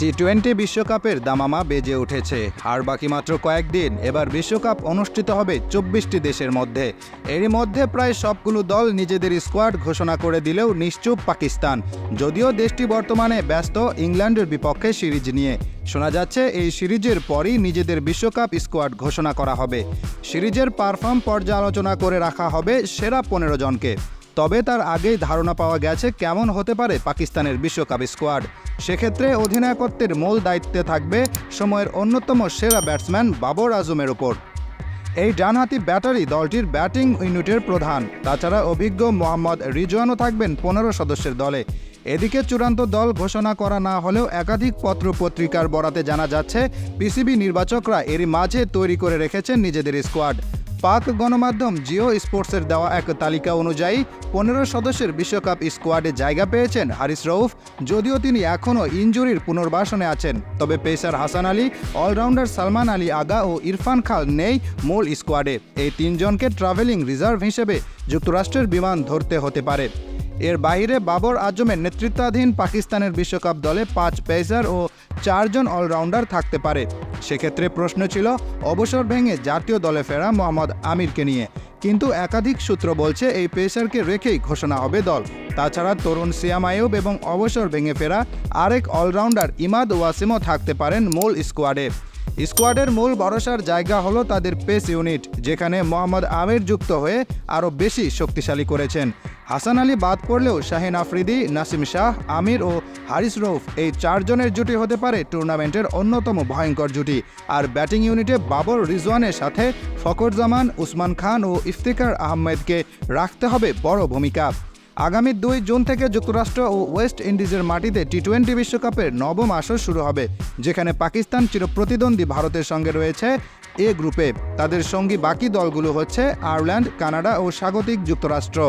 T twenty বিশ্বকাপের দামামা বেজে উঠেছে। আর বাকি মাত্র কয়েকদিন, এবার বিশ্বকাপ অনুষ্ঠিত হবে চব্বিশটি দেশের মধ্যে। এরই মধ্যে প্রায় সবগুলো দল নিজেদের স্কোয়াড ঘোষণা করে দিলেও নিশ্চুপ পাকিস্তান। যদিও দেশটি বর্তমানে ব্যস্ত ইংল্যান্ডের বিপক্ষে সিরিজ নিয়ে। শোনা যাচ্ছে, এই সিরিজের পরই নিজেদের বিশ্বকাপ স্কোয়াড ঘোষণা করা হবে। সিরিজের পারফর্ম পর্যালোচনা করে রাখা হবে সেরা পনেরো জনকে। তবে তার আগেই ধারণা পাওয়া গেছে কেমন হতে পারে পাকিস্তানের বিশ্বকাপ স্কোয়াড। সেক্ষেত্রে অধিনায়কত্বের মূল দায়িত্বে থাকবে সময়ের অন্যতম সেরা ব্যাটসম্যান বাবর আজমের ওপর এই ডানহাতি ব্যাটারি দলটির ব্যাটিং ইউনিটের প্রধান। তাছাড়া অভিজ্ঞ মোহাম্মদ রিজওয়ানও থাকবেন পনেরো সদস্যের দলে। এদিকে চূড়ান্ত দল ঘোষণা করা না হলেও একাধিক পত্র পত্রিকার বরাতে জানা যাচ্ছে, পিসিবি নির্বাচকরা এরই মাঝে তৈরি করে রেখেছেন নিজেদের স্কোয়াড। পাক গণমাধ্যম জিও স্পোর্টসের দেওয়া এক তালিকা অনুযায়ী পনেরো সদস্যের বিশ্বকাপ স্কোয়াডে জায়গা পেয়েছেন হারিস রউফ, যদিও তিনি এখনও ইনজুরির পুনর্বাসনে আছেন। তবে পেসার হাসান আলী, অলরাউন্ডার সালমান আলী আগা ও ইরফান খান নেই মূল স্কোয়াডে। এই তিনজনকে ট্রাভেলিং রিজার্ভ হিসেবে যুক্তরাষ্ট্রের বিমান ধরতে হতে পারে। এর বাইরে বাবর আজমের নেতৃত্বাধীন পাকিস্তানের বিশ্বকাপ দলে পাঁচ পেসার ও চারজন অলরাউন্ডার থাকতে পারে। সেক্ষেত্রে প্রশ্ন ছিল, অবসর ভেঙে জাতীয় দলে ফেরা মোহাম্মদ আমিরকে নিয়ে। কিন্তু একাধিক সূত্র বলছে, এই পেসারকে রেখেই ঘোষণা হবে দল। তাছাড়া তরুণ সিয়াম আয়ুব এবং অবসর ভেঙে ফেরা আরেক অলরাউন্ডার ইমাদ ওয়াসিমও থাকতে পারেন মূল স্কোয়াডে। স্কোয়াডের মূল ভরসার জায়গা হলো তাদের পেস ইউনিট, যেখানে মোহাম্মদ আমির যুক্ত হয়ে আরও বেশি শক্তিশালী করেছেন। হাসান আলী বাদ পড়লেও শাহিন আফ্রিদি, নাসিম শাহ, আমির ও হারিস রৌফ এই চারজনের জুটি হতে পারে টুর্নামেন্টের অন্যতম ভয়ঙ্কর জুটি। আর ব্যাটিং ইউনিটে বাবর রিজওয়ানের সাথে ফকর জামান, উসমান খান ও ইফতিকার আহমেদকে রাখতে হবে বড় ভূমিকা। আগামী দুই জুন থেকে যুক্তরাষ্ট্র ও ওয়েস্ট ইন্ডিজের মাটিতে টি টোয়েন্টি বিশ্বকাপের নবম আসর শুরু হবে, যেখানে পাকিস্তান চিরপ্রতিদ্বন্দ্বী ভারতের সঙ্গে রয়েছে এ গ্রুপে। তাদের সঙ্গী বাকি দলগুলো হচ্ছে আয়ারল্যান্ড, কানাডা ও স্বাগতিক যুক্তরাষ্ট্র।